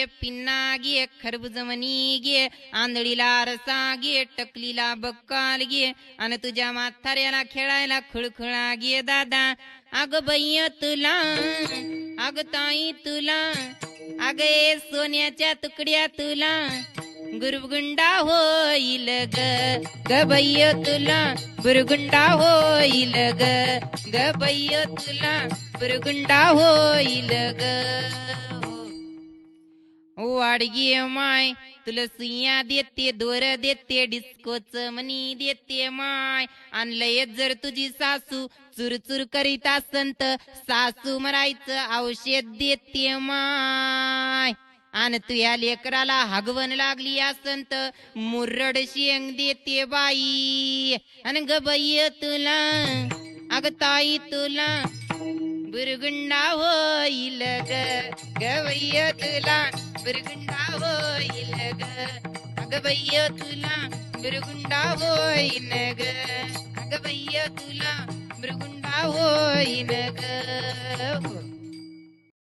गे pinna गे खरबुजमनी गे आंधळीला रसा गे टकलीला बक्काल गे आणि तुझ्या म्हाताऱ्याला खेळायला खुळखुळा गे दादा अग बैय तुला अग ताई तुला अग ए सोन्याच्या तुकड्या तुला गुरुगुंडा होईल ग ग बैय तुला गुरुगुंडा होईल ग ग बैय तुला गुरुगुंडा होईल ग गाडगे माय तुला देते दोर देते डिस्कोच मनी देते माय. आणलंय जर तुझी सासू चुरचुर करीत असन सासू मरायचं औषध देते माय. आणि तुया लेकराला हगवण लागली असन मुरड शेंग देते बाई. आणि ग बाई तुला अग ताई तुला बुरगुंडा होईल गवय तुला. बुरगुंडा होईल ग अग बैय तुला बुरगुंडा होईन ग अग बैय तुला बुरगुंडा होईन ग